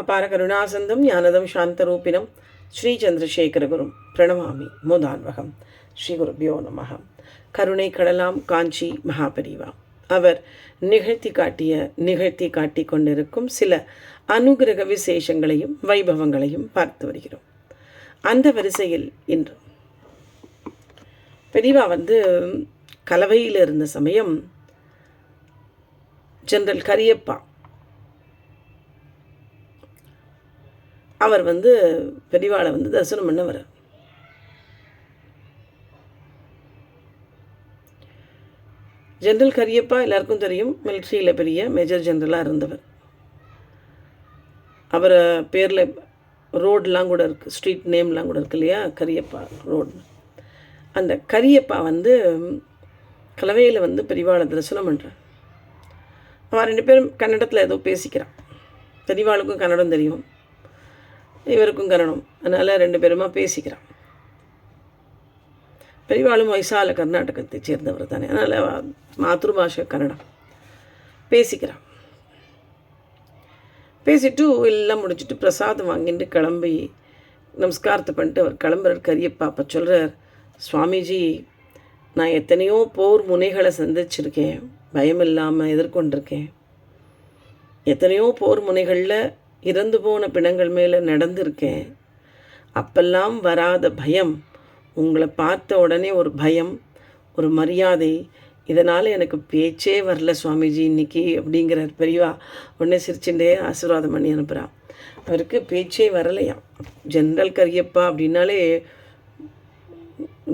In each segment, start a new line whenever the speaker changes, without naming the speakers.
அபார கருணாசந்தம் ஞானதம் சாந்தரூபினம் ஸ்ரீ சந்திரசேகரகுரும் பிரணமாமி மூதான்வகம். ஸ்ரீ குருபியோ நமகம் கருணை கடலாம் காஞ்சி மகாபரிவா. அவர் நிகழ்த்தி காட்டிய நிகழ்த்தி காட்டி கொண்டிருக்கும் சில அனுகிரக விசேஷங்களையும் வைபவங்களையும் பார்த்து வருகிறோம். அந்த வரிசையில் இன்று பெரிவா வந்து கலவையில் இருந்த சமயம் ஜெனரல் கரியப்பா அவர் வந்து பெரியவாளை வந்து தரிசனம் பண்ண வர ஜென்ரல் கரியப்பா எல்லாருக்கும் தெரியும் மிலிட்ரியில் பெரிய மேஜர் ஜென்ரலாக இருந்தவர். அவர் பேரில் ரோடெலாம் கூட இருக்குது ஸ்ட்ரீட் நேம்லாம் கூட இருக்கு இல்லையா? கரியப்பா ரோடு. அந்த கரியப்பா வந்து கலவையில் வந்து பெரியவாளை தரிசனம் பண்ணுறார் அவன் ரெண்டு பேரும் கன்னடத்தில் ஏதோ பேசிக்கிறான். பெரியவாளுக்கும் கன்னடம் தெரியும். இவருக்கும் கன்னடம் அதனால் ரெண்டு பேருமா பேசிக்கிறான் பெரியவாளும் வயசால கர்நாடகத்தை சேர்ந்தவர் தானே. அதனால் மாதபாஷை கன்னடம். பேசிக்கிறான் பேசிட்டு எல்லாம் முடிச்சுட்டு பிரசாதம் வாங்கிட்டு கிளம்பி நமஸ்காரத்தை பண்ணிட்டு அவர் கிளம்புறார். கரியப்பா அப்போ சொல்கிறார் சுவாமிஜி நான் எத்தனையோ போர் முனைகளை சந்திச்சிருக்கேன். பயம் இல்லாமல் எதிர்கொண்டிருக்கேன். எத்தனையோ போர் முனைகளில் இறந்து போன பிணங்கள் மேலே நடந்திருக்கேன். அப்பெல்லாம் வராத பயம் உங்களை பார்த்த உடனே ஒரு பயம் ஒரு மரியாதை. இதனால் எனக்கு பேச்சே வரல சுவாமிஜி இன்னைக்கு அப்படிங்கிறார் பெரியவா. உடனே சிரிச்சுட்டே ஆசீர்வாதம் பண்ணி அனுப்புகிறான் அவருக்கு பேச்சே வரலையாம் ஜென்ரல் கரியப்பா அப்படின்னாலே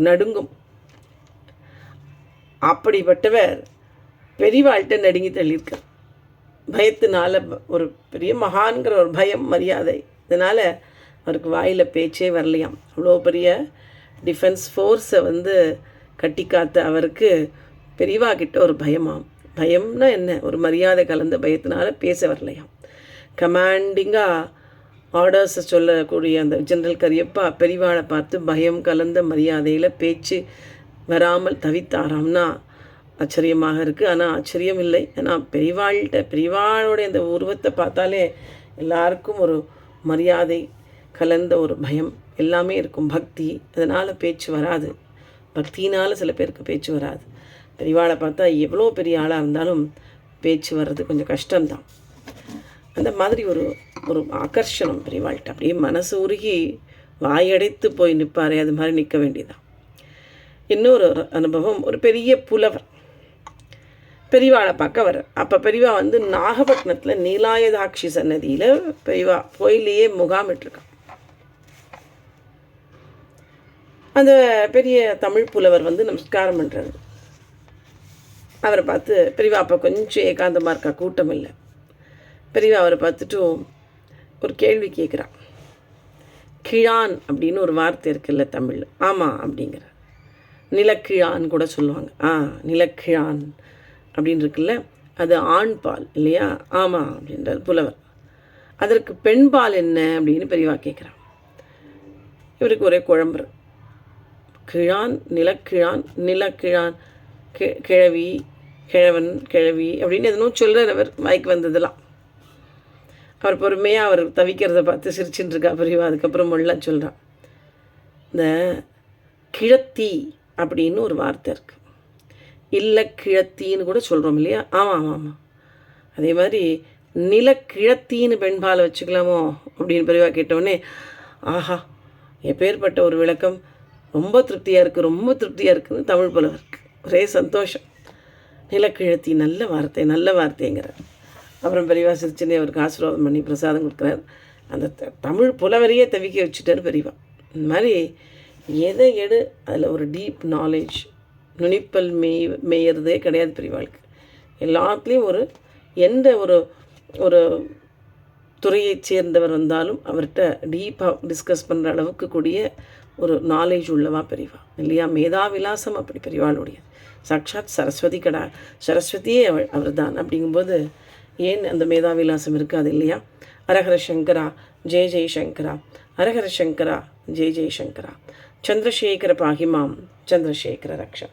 நடுங்கும். அப்படிப்பட்டவர் பெரியவாள்கிட்ட நடுங்கி தள்ளியிருக்கார். பயத்தினால ஒரு பெரிய மகான்கிற ஒரு பயம் மரியாதை. இதனால் அவருக்கு வாயில் பேச்சே வரலையாம். அவ்வளோ பெரிய டிஃபென்ஸ் ஃபோர்ஸை வந்து கட்டி காத்த அவருக்கு பெரியவா கிட்ட ஒரு பயமாம். பயம்னா என்ன? ஒரு மரியாதை கலந்த பயத்தினால பேச வரலையாம். கமாண்டிங்காக ஆர்டர்ஸை சொல்லக்கூடிய அந்த ஜெனரல் கரியப்பா பெரியவாளை பார்த்து பயம் கலந்த மரியாதையில் பேச்சு வராமல் தவித்தாராம்னா ஆச்சரியமாக இருக்குது ஆனால் ஆச்சரியம் இல்லை ஏன்னா பெரியவாள்கிட்ட பெரியவாளோடைய அந்த உருவத்தை பார்த்தாலே எல்லாருக்கும் ஒரு மரியாதை கலந்த ஒரு பயம் எல்லாமே இருக்கும். பக்தி அதனால் பேச்சு வராது. பக்தினால் சில பேருக்கு பேச்சு வராது. பெரியவாளை பார்த்தா எவ்வளோ பெரிய ஆளாக இருந்தாலும் பேச்சு வர்றது கொஞ்சம் கஷ்டம்தான். அந்த மாதிரி ஒரு ஒரு ஆகர்ஷணம் பெரியவாள்கிட்ட அப்படியே மனசு உருகி வாயடைத்து போய் நிற்பாரே அது மாதிரி நிற்க வேண்டியதான் இன்னொரு அனுபவம் ஒரு பெரிய புலவர். பெரியவாளை பார்க்க வர அப்போ பெரியவா வந்து நாகப்பட்டினத்தில் நீலாயதாட்சி சன்னதியில் பெரியவா கோயிலையே முகாமிட்டிருக்கான். அந்த பெரிய தமிழ் புலவர் வந்து நமஸ்காரம் பண்ணுறாரு அவரை பார்த்து பெரியவா அப்போ கொஞ்சம் ஏகாந்தமாக இருக்கா கூட்டம் இல்லை. பெரியவா அவரை பார்த்துட்டும் ஒரு கேள்வி கேட்குறான். கிழான் அப்படின்னு ஒரு வார்த்தை இருக்குல்ல தமிழ் ஆமாம் அப்படிங்கிற நிலக்கிழான் கூட சொல்லுவாங்க. ஆ நிலக்கிழான். அப்படின்னு இருக்குல்ல அது ஆண் பால் இல்லையா? ஆமாம் அப்படின்றார் புலவர். அதற்கு பெண் பால் என்ன? அப்படின்னு பெரியவா கேட்குறான். இவருக்கு ஒரே குழம்புற கிழான் நிலக்கிழான் நிலக்கிழான் கி கிழவி கிழவன் கிழவி அப்படின்னு எதனும் சொல்கிறார் அவர். வாய்க்கு வந்ததெல்லாம். அவர் பொறுமையாக அவர் தவிக்கிறத பார்த்து சிரிச்சுட்டு இருக்கா அதுக்கப்புறம் மொழிலாம் சொல்கிறான் இந்த கிழத்தி அப்படின்னு ஒரு வார்த்தை இருக்குது இல்லை கிழத்தின்னு கூட சொல்கிறோம் இல்லையா? ஆமாம் ஆமாம் ஆமாம் அதே மாதிரி நிலக்கிழத்தின்னு பெண்பாலை வச்சுக்கலாமோ அப்படின்னு பெரியவா கேட்டவுடனே ஆஹா எப்பேற்பட்ட ஒரு விளக்கம். ரொம்ப திருப்தியாக இருக்குது ரொம்ப திருப்தியாக இருக்குதுன்னு தமிழ் புலவருக்கு ஒரே சந்தோஷம். நிலக்கிழத்தி நல்ல வார்த்தை நல்ல வார்த்தைங்கிறார். அப்புறம் பெரியவா சிரிச்சுனே அவருக்கு ஆசீர்வாதம் பண்ணி பிரசாதம் கொடுக்குறாரு. அந்த தமிழ் புலவரையே தவிக்க வச்சுட்டார் பெரியவா. இந்த மாதிரி எதை எடு அதில் ஒரு டீப் நாலேஜ் நுனிப்பல் மேய் மேயறதே கிடையாது பெரியவாளுக்கு எல்லாத்துலேயும் ஒரு எந்த ஒரு ஒரு துறையை சேர்ந்தவர் வந்தாலும் அவர்கிட்ட டீப்பாக டிஸ்கஸ் பண்ணுற அளவுக்கு கூடிய ஒரு நாலேஜ் உள்ளவா பெரியவா? இல்லையா? மேதாவிலாசம் அப்படி பெரியவாளுடைய சாட்சாத் சரஸ்வதி கடா சரஸ்வதியே அவள் அவர் தான் அப்படிங்கும்போது ஏன் அந்த மேதா விலாசம் இருக்காது இல்லையா? அரஹர சங்கரா ஜெய ஜெய்சங்கரா அரஹர சங்கரா ஜெய ஜெய்சங்கரா சந்திரசேகர பாகிமாம் சந்திரசேகர ரக்ஷா.